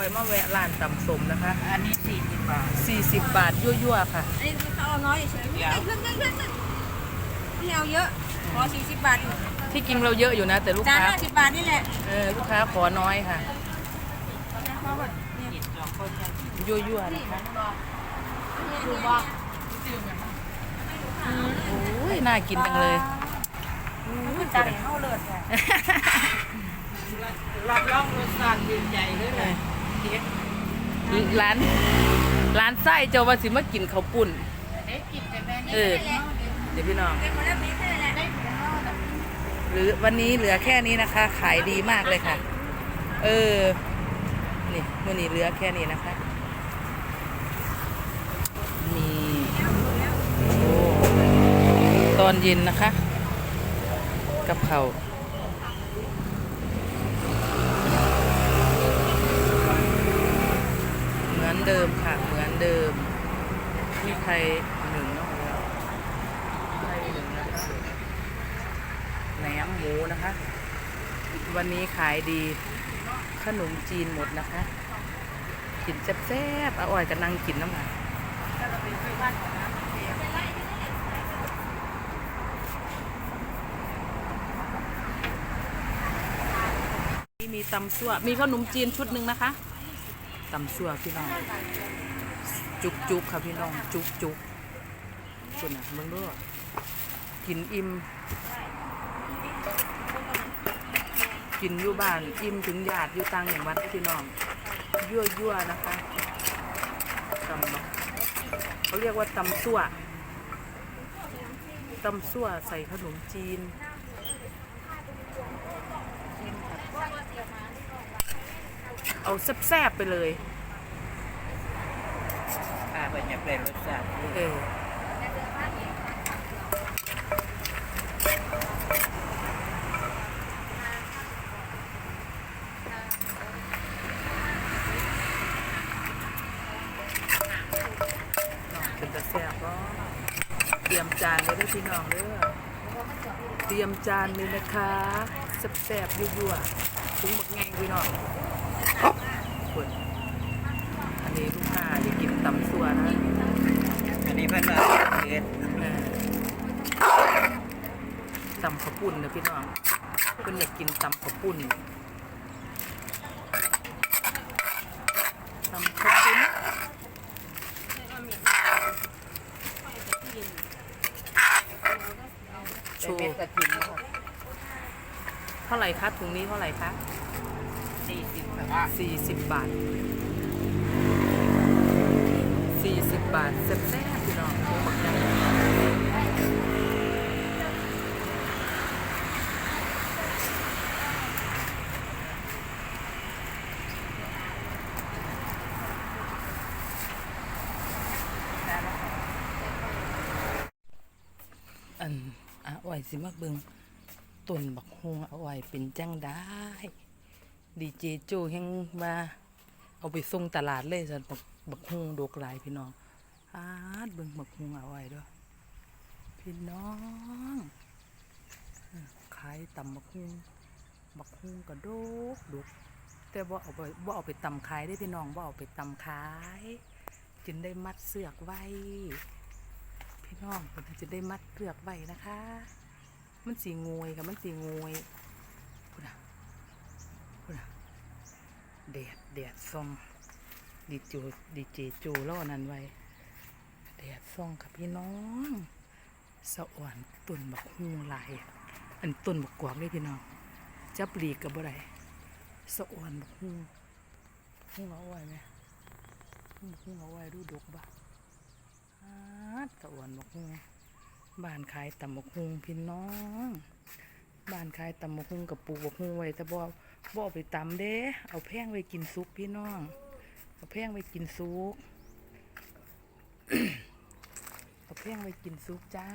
อยมาแวะร้านตำสมนะคะ อันนี้สี่สิบบาท 40 บาทยั่วๆค่ะ อันนี้เขาเอาน้อยเฉยๆเดี๋ยวขึ้นขึ้นขึ้นขึ้นไม่เอาเยอะ ขอสี่สิบบาทอยู่ที่จริงเราเยอะอยู่นะ แต่ลูกจานค้าห้าสิบบาทนี่แหละเออลูกค้าขอน้อยค่ะเพราะว่าเนี่ยจิตสองคนเนี่ยยั่วๆนะคะดูบอกโอ้ยน่ากินจังเลยมันจานเห็นเขาเลิศเลยรับรองรสชาติยืนใจเลยเลยเด็ด ร้านร้านไส้เจ้าว่าสิมากินข้าวปุ้นเด็ดกินแต่แม่นี่เออเดี๋ยวพี่น้องเป็นคนละมีแค่ไหนได้หรือวันนี้เหลือแค่นี้นะคะ ขายดีมากเลยค่ะ เออ นี่วันนี้เหลือแค่นี้นะคะมีโอ้ตอนเย็นนะคะ กับเขาว เหมือนเดิมค่ะ เหมือนเดิมมีใครหนึ่งเนาะใครหนึ่งนะคะแหนมหมูนะคะ วันนี้ขายดี ขนมจีนหมดนะคะกินแซ่บๆอาอ่อยกันนั่งกินน้ำหนักนี่มีตำซั่วมีขนมจีนชุดหนึ่งนะคะ ตำซัวพี่น้อง จุกจุกๆค่ะพี่น้อง จุกจุกคุณนะเบิ่งด้วยกินอิ่มกินอยู่บ้านอิ่มถึงญาติอยู่ต่างอย่างวัดพี่น้อง ยั่วยั่วนะคะตำเขาเรียกว่าตำซั่วตำซั่วใส่ขนมจีน เอาแซ่บๆไปเลยถ้าเป็นอยากได้รสชาติเออเป็นตะแซ่บก็เตรียมจานเลยเด้วยพี่น้องเด้อเตรียมจานเลยนะคะแซ่บๆยั่วๆถุงหมกไงพี่น้องคุณอันนี้ลูกค้าอยากกินตำซัวนะ อันนี้เพิ่นว่าเด็ด ตำข้าวปุ้นนะพี่น้องเพิ่นอยากกินตำข้าวปุ้นตำข้าวปุ้นโชเป็นว์เท่าไหร่คะถุงนี้เท่าไหร่คะสี่สิบบาท40บาท40บาทแซ่บๆพี่น้องโอ้บักให นอะอ้อยสิมาเบิงต้นบักฮวงอาไวเป็นจังได้ดีเจโจแห่งมาเอาไปส่งตลาดเลยสันบักบักฮวงดกหลายพี่น้องอาดเบิงบักฮวงอาไวด้วยพี่น้องขายตำบักฮวงบักฮวงก็ดกดกแต่บ่เอาไปบ่เอาไปตำขายได้พี่น้องบ่เอาไปตำขายจึงได้มัดเสือกไว้ พี่น้องมันจะได้มัดเสือกไว้นะคะ มันสีงวยค่ะมันสีงวยพูดนะพูดนะแดดแดดส่องดีโจดีเจโจล่อนั้นไว้แดดส่องค่ะพี่น้องสะอ่อนต้นบักฮูลายอันต้นบักกวากเลยพี่น้องจับหลีกกับบ่ได้สะอ่อนบักฮูฮูเอาไว้ไหมฮูเอาไว้ดูดกบ่อา ดสะอ่อนบกฮูบ้านขายตำบกฮุงพี่น้อง บ้านขายตำบกฮุงกับปูบกฮุงไว้แต่บ่บ่เอาไปตำเด้เอาแพงไว้กินซุปพี่น้อง เอาแพงไว้กินซุปเอาแพงไว้กินซุปจ้า